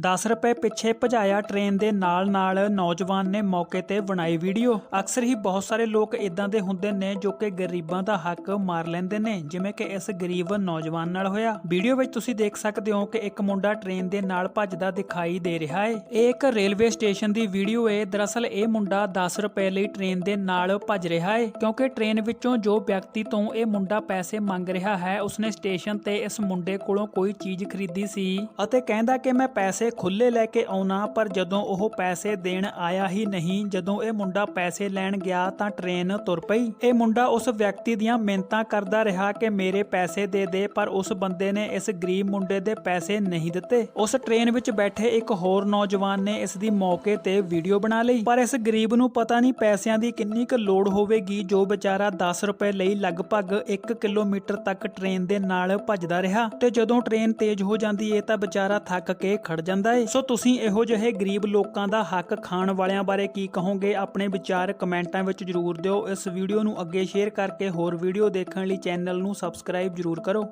10 ਰੁਪਏ ਪਿੱਛੇ ਭਜਾਇਆ ਟ੍ਰੇਨ ਦੇ ਨਾਲ-ਨਾਲ ਨੌਜਵਾਨ ਨੇ ਮੌਕੇ ਤੇ ਬਣਾਈ ਵੀਡੀਓ। ਅਕਸਰ ਹੀ ਬਹੁਤ ਸਾਰੇ ਲੋਕ ਇਦਾਂ ਦੇ ਹੁੰਦੇ ਨੇ ਜੋ ਕਿ ਗਰੀਬਾਂ ਦਾ ਹੱਕ ਮਾਰ ਲੈਂਦੇ ਨੇ, ਜਿਵੇਂ ਕਿ ਇਸ ਗਰੀਬ ਨੌਜਵਾਨ ਨਾਲ ਹੋਇਆ। ਵੀਡੀਓ ਵਿੱਚ ਤੁਸੀਂ ਦੇਖ ਸਕਦੇ ਹੋ ਕਿ ਇੱਕ ਮੁੰਡਾ ਟ੍ਰੇਨ ਦੇ ਨਾਲ ਭੱਜਦਾ ਦਿਖਾਈ ਦੇ ਰਿਹਾ ਹੈ ਇਹ ਇੱਕ ਰੇਲਵੇ ਸਟੇਸ਼ਨ ਦੀ ਵੀਡੀਓ ਹੈ ਦਰਅਸਲ ਇਹ ਮੁੰਡਾ 10 ਰੁਪਏ ਲਈ ਟ੍ਰੇਨ ਦੇ ਨਾਲ ਭੱਜ ਰਿਹਾ ਹੈ ਕਿਉਂਕਿ ਟ੍ਰੇਨ ਵਿੱਚੋਂ ਜੋ ਵਿਅਕਤੀ ਤੋਂ ਇਹ ਮੁੰਡਾ ਪੈਸੇ ਮੰਗ ਰਿਹਾ ਹੈ, ਉਸਨੇ ਸਟੇਸ਼ਨ ਤੇ ਇਸ ਮੁੰਡੇ ਕੋਲੋਂ ਕੋਈ ਚੀਜ਼ ਖਰੀਦੀ ਸੀ। ਅਤੇ ਕਹਿੰਦਾ ਕਿ ਮੈਂ ਪੈਸੇ ਖੁੱਲੇ ਲੈ ਕੇ ਆਉਣਾ, ਪਰ ਜਦੋਂ ਉਹ ਪੈਸੇ ਦੇਣ ਆਇਆ ਹੀ ਨਹੀਂ, ਜਦੋਂ ਇਹ ਮੁੰਡਾ ਪੈਸੇ ਲੈਣ ਗਿਆ ਤਾਂ ਟ੍ਰੇਨ ਤੁਰ ਪਈ। ਇਹ ਮੁੰਡਾ ਉਸ ਵਿਅਕਤੀ ਦੀਆਂ ਮਿੰਤਾਂ ਕਰਦਾ ਰਿਹਾ ਕਿ ਮੇਰੇ ਪੈਸੇ ਦੇ ਦੇ, ਪਰ ਉਸ ਬੰਦੇ ਨੇ ਇਸ ਗਰੀਬ ਮੁੰਡੇ ਦੇ ਪੈਸੇ ਨਹੀਂ ਦਿੱਤੇ। ਉਸ ਟ੍ਰੇਨ ਵਿੱਚ ਬੈਠੇ ਇੱਕ ਹੋਰ ਨੌਜਵਾਨ ਨੇ ਇਸ ਦੀ ਮੌਕੇ ਤੇ ਵੀਡੀਓ ਬਣਾ ਲਈ। ਪਰ ਇਸ ਗਰੀਬ ਨੂੰ ਪਤਾ ਨਹੀਂ ਪੈਸਿਆਂ ਦੀ ਕਿੰਨੀ ਕੁ ਲੋੜ ਹੋਵੇਗੀ, ਜੋ ਵਿਚਾਰਾ 10 ਰੁਪਏ ਲਈ ਲਗਭਗ 1 ਕਿਲੋਮੀਟਰ ਤੱਕ ਟ੍ਰੇਨ ਦੇ ਨਾਲ ਭੱਜਦਾ ਰਿਹਾ। ਤੇ ਜਦੋਂ ਟ੍ਰੇਨ ਤੇਜ਼ ਹੋ ਜਾਂਦੀ ਏ, ਤਾਂ ਵਿਚਾਰਾ ਥੱਕ ਕੇ ਖੜ ਜਾਂਦਾ ਜਾਂਦਾ ਏ? ਸੋ ਤੁਸੀਂ ਇਹੋ ਜਿਹੇ ਗਰੀਬ ਲੋਕਾਂ ਦਾ ਹੱਕ ਖਾਣ ਵਾਲਿਆਂ ਬਾਰੇ ਕੀ ਕਹੋਗੇ? ਆਪਣੇ ਵਿਚਾਰ ਕਮੈਂਟਾਂ ਵਿੱਚ ਜਰੂਰ ਦਿਓ। ਇਸ ਵੀਡੀਓ ਨੂੰ ਅੱਗੇ ਸ਼ੇਅਰ ਕਰਕੇ ਹੋਰ ਵੀਡੀਓ ਦੇਖਣ ਲਈ ਚੈਨਲ ਨੂੰ ਸਬਸਕ੍ਰਾਈਬ ਜਰੂਰ ਕਰੋ।